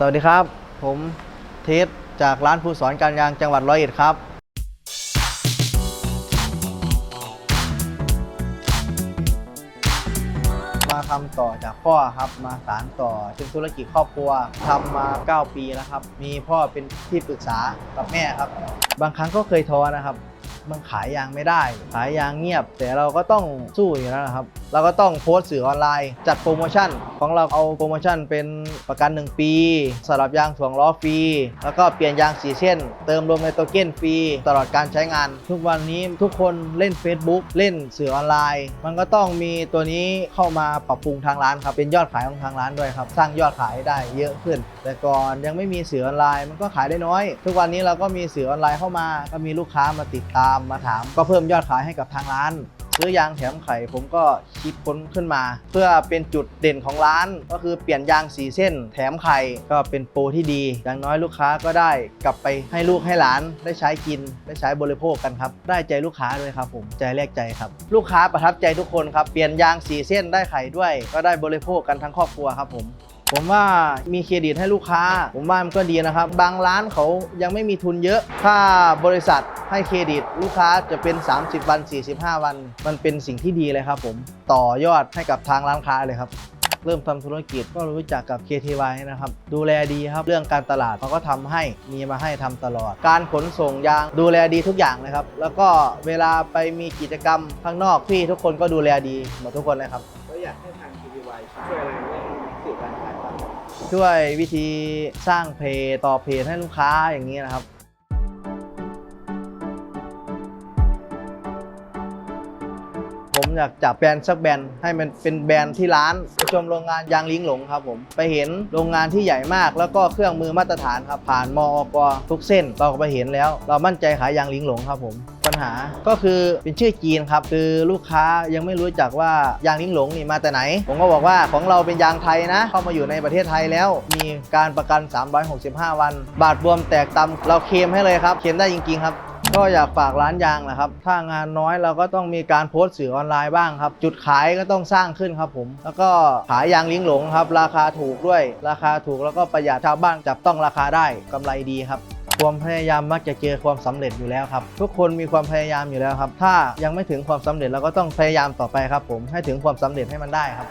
สวัสดีครับ ผมเทสจากร้านผู้สอนการยางจังหวัดร้อยเอ็ดครับ มาทำต่อจากพ่อครับมาสานต่อเป็นธุรกิจครอบครัวทำมา 9 ปีแล้วครับ มีพ่อเป็นที่ปรึกษากับแม่ครับ บางครั้งก็เคยท้อนะครับ มันขายยางไม่ได้ ขายยางเงียบ แต่เราก็ต้องสู้อยู่แล้วนะครับเราก็ต้องโพสต์สื่อออนไลน์ จัดโปรโมชั่น ของเราเอาโปรโมชั่นเป็นประกัน 1 ปีสลับยางถ่วงล้อฟรี แล้วก็เปลี่ยนยางสีเส้น เติมลมไนโตรเจนฟรีตลอดการใช้งาน ทุกวันนี้ทุกคนเล่น Facebook เล่นสื่อออนไลน์ มันก็ต้องมีตัวนี้เข้ามาปรับปรุงทางร้านครับเป็นยอดขายของทางร้านด้วยครับสร้างยอดขายได้เยอะขึ้น แต่ก่อนยังไม่มีสื่อออนไลน์ มันก็ขายได้น้อย ทุกวันนี้เราก็มีสื่อออนไลน์เข้ามา ก็มีลูกค้ามาติดตามมาถาม ก็เพิ่มยอดขายให้กับทางร้าน ซื้อยางแถมไข่ผมก็คิดค้นขึ้นมา เพื่อเป็นจุดเด่นของร้าน ก็คือเปลี่ยนยางสีเส้น แถมไข่ก็เป็นโปรที่ดี อย่างน้อยลูกค้าก็ได้กลับไปให้ลูกให้หลานได้ใช้กินได้ใช้บริโภคกันครับ ได้ใจลูกค้าด้วยครับผมใจแรกใจครับ ลูกค้าประทับใจทุกคนครับเปลี่ยนยางสีเส้นได้ไข่ด้วย ก็ได้บริโภคกันทั้งครอบครัวครับผม ผมว่ามีเครดิตให้ลูกค้า ผมว่ามันก็ดีนะครับ บางร้านเขายังไม่มีทุนเยอะ ถ้าบริษัทให้เครดิต ลูกค้าจะเป็น 30 วัน 45 วัน มันเป็นสิ่งที่ดีเลยครับผมต่อยอดให้กับทางร้านค้าเลยครับเริ่มทำธุรกิจก็รู้จักกับ KTY นะครับ ดูแลดีครับ เรื่องการตลาดเขาก็ทำให้มีมาให้ทำตลอด การขนส่งยางดูแลดีทุกอย่างเลยครับ แล้วก็เวลาไปมีกิจกรรมข้างนอกพี่ทุกคนก็ดูแลดีหมดทุกคนเลยครับแล้วอยากให้ทาง KTY ช่วยอะไร เรื่องสื่อการขายบ้างช่วยวิธีสร้างเพจต่อเพจให้ลูกค้าอย่างนี้นะครับ ผมอยากจับแบรนด์สักแบรนด์ให้มันเป็นแบรนด์ที่ร้านไปชมโรงงานยางลิงหลงครับผม ไปเห็นโรงงานที่ใหญ่มาก แล้วก็เครื่องมือมาตรฐานครับผ่านมอกทุกเส้นเราก็ไปเห็นแล้ว เรามั่นใจขายยางลิงหลงครับผม หา ก็คือเป็นชื่อจีนครับ คือลูกค้ายังไม่รู้จักว่ายางลิงหลงนี่มาแต่ไหน ผมก็บอกว่าของเราเป็นยางไทยนะ เข้ามาอยู่ในประเทศไทยแล้ว มีการประกัน 365 วัน บาทบวมแตกตำเราเคลมให้เลยครับเคลมได้จริงๆครับก็อยากฝากร้านยางนะครับ ถ้างานน้อยเราก็ต้องมีการโพสต์สื่อออนไลน์บ้างครับ จุดขายก็ต้องสร้างขึ้นครับผม แล้วก็ขายยางลิงหลงครับ ราคาถูกด้วย ราคาถูกแล้วก็ประหยัดชาวบ้านจับต้องราคาได้กำไรดีครับ ความพยายามมักจะเจอความสำเร็จอยู่แล้วครับ ทุกคนมีความพยายามอยู่แล้วครับ ถ้ายังไม่ถึงความสำเร็จเราก็ต้องพยายามต่อไปครับ ผมให้ถึงความสำเร็จให้มันได้ครับ